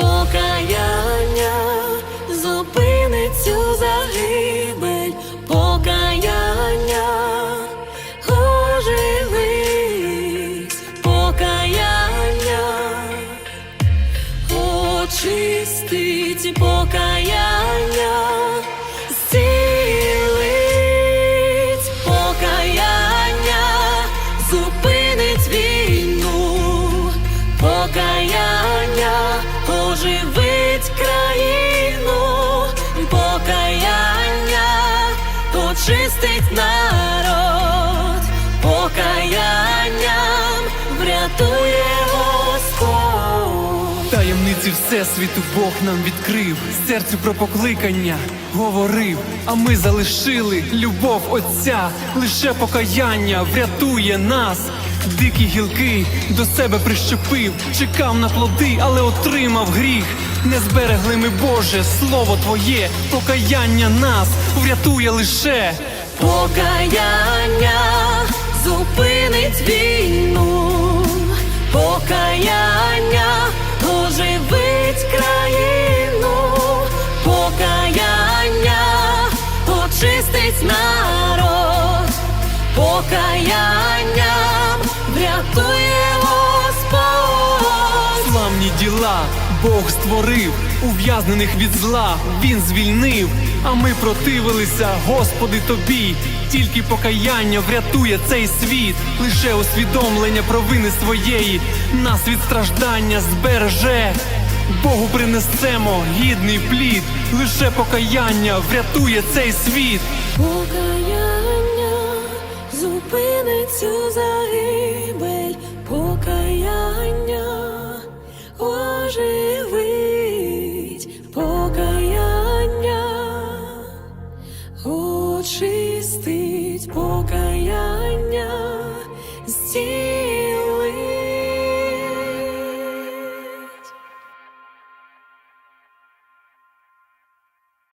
покаяння зупинить цю загибель, покаяння. Оживить, покаяння. Очистить покаяння, покаяння, зупинить війну, покаяння очистить народ, покаянням врятує Господь. Таємниці Всесвіту Бог нам відкрив, серцю про покликання говорив, а ми залишили любов Отця, лише покаяння врятує нас. Дикі гілки до себе прищепив, чекав на плоди, але отримав гріх. Не зберегли ми, Боже, слово Твоє, покаяння нас врятує лише. Покаяння зупинить війну, покаяння оживить країну, покаяння очистить народ, покаянням врятує Господь. Славні діла Бог створив, ув'язнених від зла Він звільнив, а ми противилися, Господи, тобі. Тільки покаяння врятує цей світ, лише усвідомлення провини своєї, нас від страждання збереже. Богу принесемо гідний плід, лише покаяння врятує цей світ. Покаяння зупинить цю загибель, покаяння очистить, покаяння.